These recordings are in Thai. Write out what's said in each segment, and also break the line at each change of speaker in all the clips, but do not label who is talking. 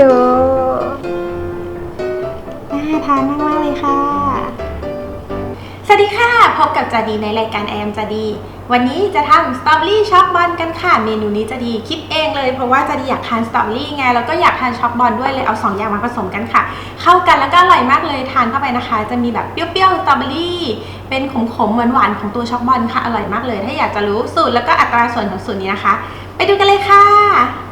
ดู น่าทานมากๆเลยค่ะ สวัสดีค่ะ พบกับจาดีในรายการแอมจาดี วันนี้จะทำสตรอเบอรี่ช็อกบอลกันค่ะ เมนูนี้จะดีคิดเองเลยเพราะว่าจะดีอยากทานสตรอเบอรี่ไง แล้วก็อยากทานช็อกบอลด้วยเลยเอาสองอย่างมาผสมกันค่ะ เข้ากันแล้วก็อร่อยมากเลยทานเข้าไปนะคะ จะมีแบบเปรี้ยวๆสตรอเบอรี่เป็นขมๆหวานๆของตัวช็อกบอลค่ะอร่อยมากเลย ถ้าอยากจะรู้สูตรแล้วก็อัตราส่วนของสูตรนี้นะคะ ไปดูกันเลยค่ะ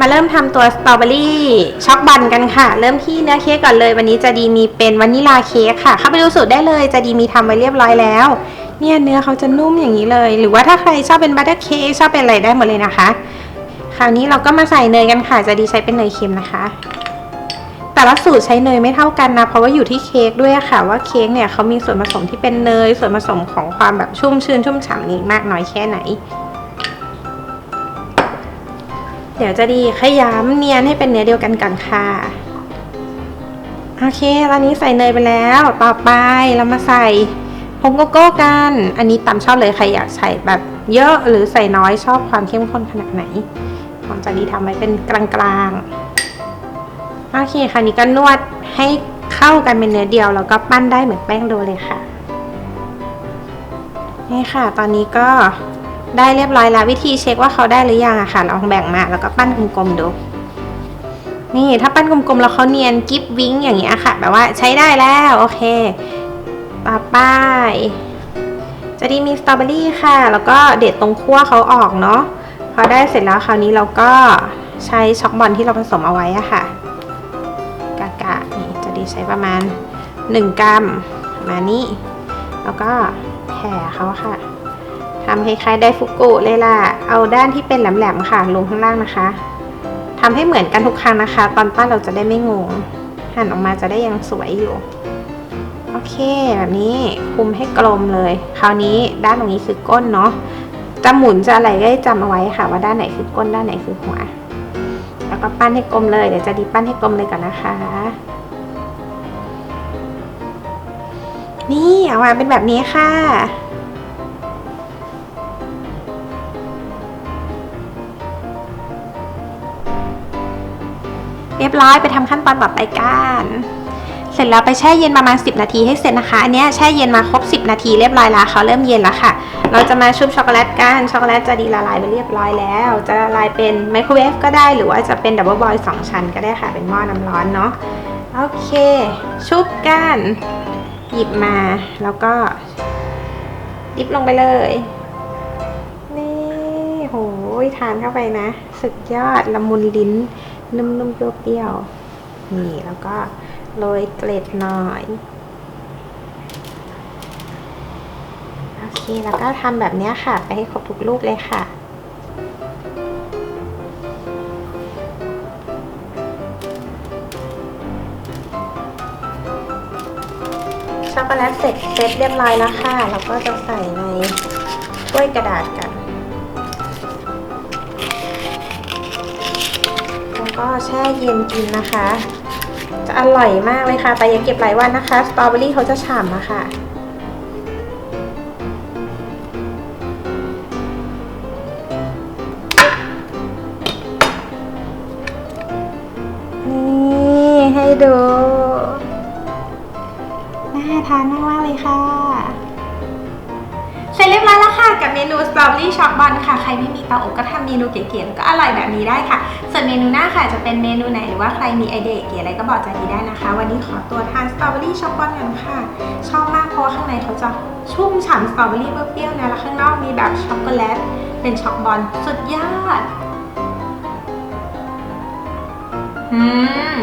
มาเริ่มทำตัวสตรอเบอรี่ช็อกบันกันค่ะ เริ่มที่เนื้อเค้กก่อนเลย วันนี้จะดีมีเป็นวานิลาเค้กค่ะ เข้าไปดูสูตรได้เลยจะดีมีทำไว้เรียบร้อยแล้ว เนี่ยเนื้อเขาจะนุ่มอย่างนี้เลย หรือว่าถ้าใครชอบเป็นบัตเตอร์เค้กชอบเป็นอะไรได้หมดเลยนะคะ คราวนี้เราก็มาใส่เนยกันค่ะ จะดีใช้เป็นเนยเค็มนะคะ แต่ละสูตรใช้เนยไม่เท่ากันนะเพราะว่าอยู่ที่เค้กด้วยค่ะ ว่าเค้กเนี่ยเขามีส่วนผสมที่เป็นเนย ส่วนผสมของความแบบชุ่มชื้นชุ่มฉ่ำนี้มากน้อยแค่ไหน เดี๋ยวจะดีขยำเนียนให้เป็นเนื้อเดียวกันก่อนค่ะ โอเคตอนนี้ใส่เนยไปแล้ว ต่อไปเรามาใส่ผงโกโก้กัน อันนี้ตามชอบเลยใครอยากใส่แบบเยอะหรือใส่น้อยชอบความเข้มข้นขนาดไหนของจะดีทำไว้เป็นกลางๆ โอเคค่ะนี้ก็นวดให้เข้ากันเป็นเนื้อเดียวแล้วก็ปั้นได้เหมือนแป้งโดเลยค่ะ นี่ค่ะ ตอนนี้ก็ ได้เรียบร้อยแล้ววิธีเช็คว่าเขาได้หรือยังอะค่ะลองแบ่งมาแล้วก็ปั้นกลมๆดู นี่ถ้าปั้นกลมๆแล้วเขาเนียนกิฟวิ้งอย่างเงี้ยค่ะ แบบว่าใช้ได้แล้วโอเคต่อไปจะดีมีสตรอเบอรี่ค่ะ แล้วก็เด็ดตรงขั้วเขาออกเนาะพอได้เสร็จแล้วคราวนี้เราก็ใช้ช็อกบอลที่เราผสมเอาไว้อะค่ะกากะนี่จะดีใช้ประมาณ 1 กรัมประมานี้แล้วก็แผ่เขาค่ะ ทำคล้ายๆไดฟุกุเลยล่ะ เอาด้านที่เป็นแหลมๆค่ะ ลงข้างล่างนะคะทำให้เหมือนกันทุกครั้งนะคะ ตอนปั้นเราจะได้ไม่งง หั่นออกมาจะได้ยังสวยอยู่ โอเค แบบนี้คุมให้กลมเลย คราวนี้ด้านตรงนี้คือก้นเนาะจะหมุนจะอะไรก็จำเอาไว้ค่ะ ว่าด้านไหนคือก้นด้านไหนคือหัว แล้วก็ปั้นให้กลมเลย เดี๋ยวจะดีปั้นให้กลมเลยก่อนนะคะ นี่ออกมาเป็นแบบนี้ค่ะ เรียบร้อยไปทำขั้นตอนต่อไปกันเสร็จแล้วไปแช่เย็นประมาณ 10 นาทีให้เสร็จนะคะ อันนี้แช่เย็นมาครบ 10 นาทีเรียบร้อยแล้วเขาเริ่มเย็นแล้วค่ะ เราจะมาชุบช็อกโกแลตกัน ช็อกโกแลตจะดีละลายไปเรียบร้อยแล้ว จะละลายเป็นไมโครเวฟก็ได้หรือว่าจะเป็นดับเบิลบอยสองชั้นก็ได้ค่ะ เป็นหม้อน้ำร้อนเนาะ โอเค ชุบกัน หยิบมาแล้วก็ดิบลงไปเลย นี่โหยทานเข้าไปนะ สุดยอดละมุนลิ้น นุ่มๆเปรี้ยวๆนี่แล้วก็โรยเกล็ดหน่อยโอเคแล้วก็ทำแบบนี้ค่ะ ไปให้ครบทุกลูกเลยค่ะช็อกโกแลตเสร็จเซตเรียบร้อยแล้วค่ะ เราก็จะใส่ในถ้วยกระดาษกัน ก็แช่เย็นกินนะคะ จะอร่อยมากเลยค่ะ แต่อย่าเก็บหลายวันนะคะ สตรอเบอรี่เขาจะฉ่ำอะค่ะนี่ให้ดู น่าทานมากๆเลยค่ะ เสร็จเรียบร้อยแล้วค่ะกับเมนูสตรอเบอรี่ช็อกบอลค่ะ ใครไม่มีเตาอบก็ทำเมนูเก๋ๆแล้วก็อร่อยแบบนี้ได้ค่ะ ส่วนเมนูหน้าค่ะจะเป็นเมนูไหนหรือว่าใครมีไอเดียเก๋อะไรก็บอกใจดีได้นะคะ วันนี้ขอตัวทานสตรอเบอรี่ช็อกบอลกันค่ะชอบมากเพราะว่าข้างในเขาจะชุ่มฉ่ำสตรอเบอรี่เปรี้ยวๆนะแล้วข้างนอกมีแบบช็อกโกแลตเป็นช็อกบอลสุดยอด อืม